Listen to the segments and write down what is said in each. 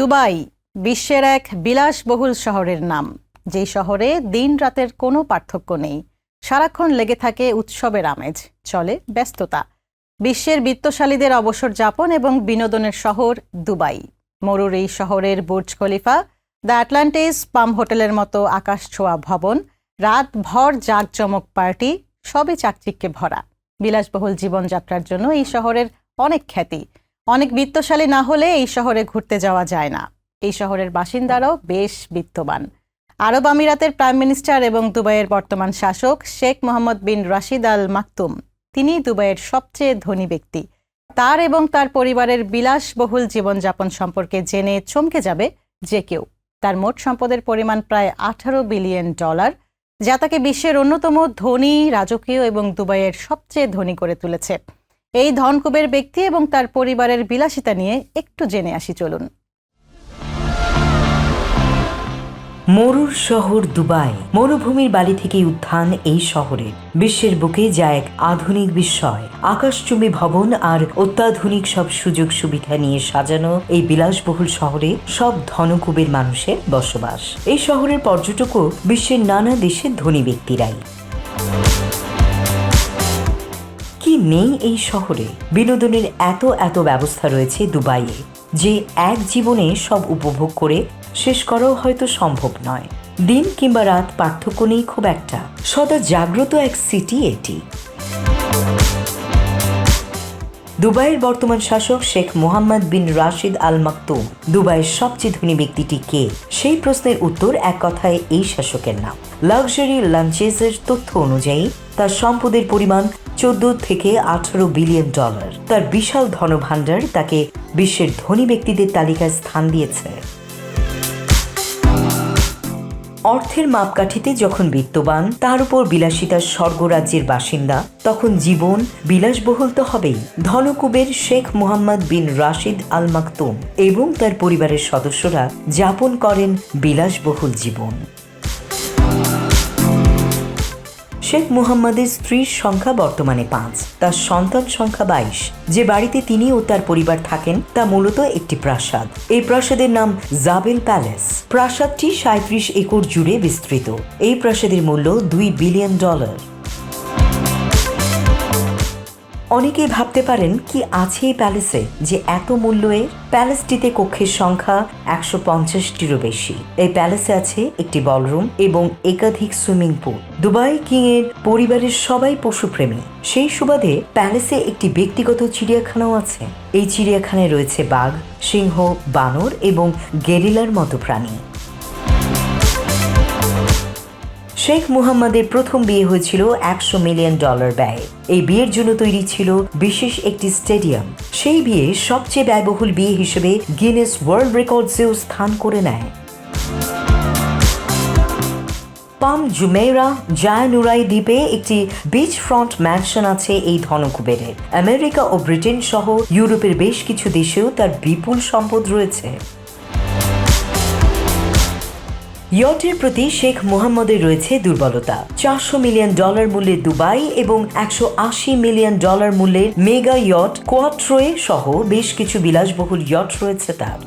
Dubai, বিশ্বের এক বিলাসবহুল শহরের নাম। যেই শহরে দিন রাতের কোনো পার্থক্য নেই। সারাক্ষণ লেগে থাকে উৎসবের আমেজ, চলে ব্যস্ততা। বিশ্বের বিত্তশালীদের অবসর যাপন এবং বিনোদনের শহর দুবাই। মরুর এই শহরের Burj Khalifa, the Atlantis Palm হোটেলের মতো আকাশ ছোঁয়া ভবন রাতভর জাঁকজমক পার্টি, সবই চাকচিক্যে ভরা। বিলাসবহুল জীবনযাত্রার জন্য এই শহরের অনেক খ্যাতি। অনেক বিত্তশালী না হলে এই শহরে ঘুরতে যাওয়া যায় না। এই শহরের বাসিন্দারাও বেশ বিত্তবান। আরব আমিরাতের প্রাইম মিনিস্টার এবং দুবাইয়ের বর্তমান শাসক শেখ মোহাম্মদ বিন রাশিদ আল মাকতুম, তিনি দুবাইয়ের সবচেয়ে ধনী ব্যক্তি। তার এবং তার পরিবারের বিলাসবহুল জীবনযাপন সম্পর্কে জেনে চমকে যাবে যে কেউ। তার মোট সম্পদের পরিমাণ প্রায় আঠারো বিলিয়ন ডলার, যা তাকে বিশ্বের অন্যতম ধনী, রাজকীয় এবং দুবাইয়ের সবচেয়ে ধনী করে তুলেছে। এই ধনকুবের ব্যক্তি এবং তার পরিবারের বিলাসিতা নিয়ে একটু জেনে আসি, চলুন। মরুর শহর দুবাই। মরুভূমির বালি থেকে উত্থান এই শহরে। বিশ্বের বুকে যা এক আধুনিক বিস্ময়। আকাশচুম্বী ভবন আর অত্যাধুনিক সব সুযোগ সুবিধা নিয়ে সাজানো এই বিলাসবহুল শহরে সব ধনকুবের মানুষের বসবাস। এই শহরের পর্যটকও বিশ্বের নানা দেশের ধনী ব্যক্তিরাই। নেই এই শহরে। বিনোদনের এত এত ব্যবস্থা রয়েছে দুবাইয়ে, যে এক জীবনে সব উপভোগ করে শেষ করাও হয়তো সম্ভব নয়। দিন কিংবা রাত পার্থক্য নেই খুব একটা। সদা জাগ্রত এক সিটি এটি। দুবাইয়ের বর্তমান শাসক শেখ মোহাম্মদ বিন রাশিদ আল মাকতুম দুবাইয়ের সবচেয়ে ধনী ব্যক্তিটি কে? সেই প্রশ্নের উত্তর এক কথায় এই শাসকের নাম। লাক্সারি লাঞ্চেসের তথ্য অনুযায়ী, তার সম্পদের পরিমাণ চোদ্দ থেকে আঠারো বিলিয়ন ডলার তার বিশাল ধনভাণ্ডার তাকে বিশ্বের ধনী ব্যক্তিদের তালিকায় স্থান দিয়েছে। অর্থের মাপকাঠিতে যখন বিত্তবান, তার উপর বিলাসিতার স্বর্গরাজ্যের বাসিন্দা, তখন জীবন বিলাসবহুল তো হবেই। ধনকুবের শেখ মুহাম্মদ বিন রাশিদ আল মাকতুম এবং তার পরিবারের সদস্যরা যাপন করেন বিলাসবহুল জীবন। শেখ মুহাম্মদের স্ত্রীর সংখ্যা বর্তমানে পাঁচ, তার সন্তান সংখ্যা বাইশ। যে বাড়িতে তিনি ও তার পরিবার থাকেন, তা মূলত একটি প্রাসাদ। এই প্রাসাদের নাম জাবেল প্যালেস। প্রাসাদটি সাঁত্রিশ একর জুড়ে বিস্তৃত। এই প্রাসাদের মূল্য দুই বিলিয়ন ডলার। অনেকেই ভাবতে পারেন কি আছে এই প্যালেসে যে এত মূল্য প্যালেসটিতে কক্ষের সংখ্যা একশো পঞ্চাশটিরও বেশি। এই প্যালেসে আছে একটি বলরুম এবং একাধিক সুইমিং পুল। দুবাই কিং এর পরিবারের সবাই পশুপ্রেমী। সেই সুবাদে প্যালেসে একটি ব্যক্তিগত চিড়িয়াখানাও আছে। এই চিড়িয়াখানায় রয়েছে বাঘ, সিংহ, বানর এবং গেরিলার মতো প্রাণী। শেখ মুহাম্মদের প্রথম বিয়ে হয়েছিল একশো মিলিয়ন ডলার ব্যয়ে। এই বিয়ের জন্য তৈরি ছিল বিশেষ একটি স্টেডিয়াম। সেই বিয়ে সবচেয়ে ব্যয়বহুল বিয়ে হিসেবে গিনেস ওয়ার্ল্ড রেকর্ডসেও স্থান করে নেয়। পাম জুমেরা জায়ানুরাই দ্বীপে একটি বিচ ফ্রন্ট ম্যানশন আছে এই ধনকুবেরের আমেরিকা ও ব্রিটেন সহ ইউরোপের বেশ কিছু দেশেও তার বিপুল সম্পদ রয়েছে। ইয়টের প্রতি শেখ মোহাম্মদের রয়েছে দুর্বলতা। চারশো মিলিয়ন ডলার মূল্যের দুবাই এবং একশো আশি মিলিয়ন ডলার মূল্যের মেগা ইয়ট কোয়াট্রোয়ে সহ বেশ কিছু বিলাসবহুল ইয়ট রয়েছে তার।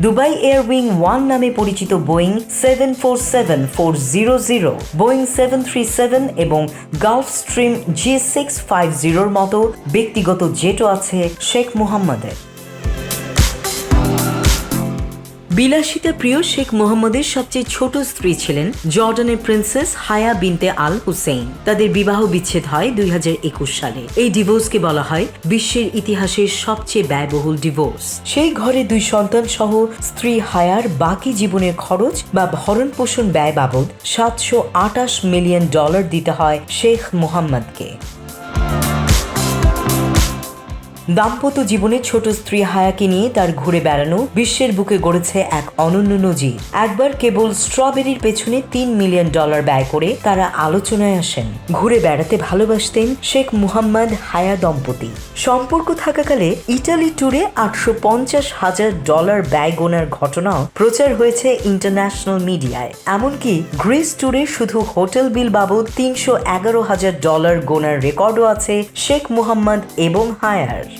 দুবাই এয়ার উইং ওয়ান নামে পরিচিত Boeing seven four seven four zero zero, Boeing seven three seven এবং Gulfstream G six five জিরোর মতো ব্যক্তিগত জেটও আছে শেখ মুহাম্মদের। বিলাসিতা প্রিয় শেখ মোহাম্মদের সবচেয়ে ছোট স্ত্রী ছিলেন জর্ডানের প্রিন্সেস হায়া বিনতে আল হুসেইন। তাদের বিবাহ বিচ্ছেদ হয় দুই হাজার একুশ সালে। এই ডিভোর্সকে বলা হয় বিশ্বের ইতিহাসের সবচেয়ে ব্যয়বহুল ডিভোর্স। সেই ঘরে দুই সন্তান সহ স্ত্রী হায়ার বাকি জীবনের খরচ বা ভরণ পোষণ ব্যয় বাবদ সাতশো আটাশ মিলিয়ন ডলার দিতে হয় শেখ মোহাম্মদকে। দাম্পত্য জীবনে ছোট স্ত্রী হায়াকে নিয়ে তার ঘুরে বেড়ানো বিশ্বের বুকে গড়েছে এক অনন্য নজির। একবার কেবল স্ট্রবেরির পেছনে তিন মিলিয়ন ডলার ব্যয় করে তারা আলোচনায় আসেন। ঘুরে বেড়াতে ভালোবাসতেন শেখ মুহাম্মদ হায়া দম্পতি। সম্পর্ক থাকাকালে ইটালি ট্যুরে আটশো পঞ্চাশ হাজার ডলার ব্যয় গোনার ঘটনাও প্রচার হয়েছে ইন্টারন্যাশনাল মিডিয়ায়। এমনকি গ্রিস ট্যুরে শুধু হোটেল বিল বাবদ তিনশো এগারো হাজার ডলার গোনার রেকর্ডও আছে শেখ মুহাম্মদ এবং হায়ার।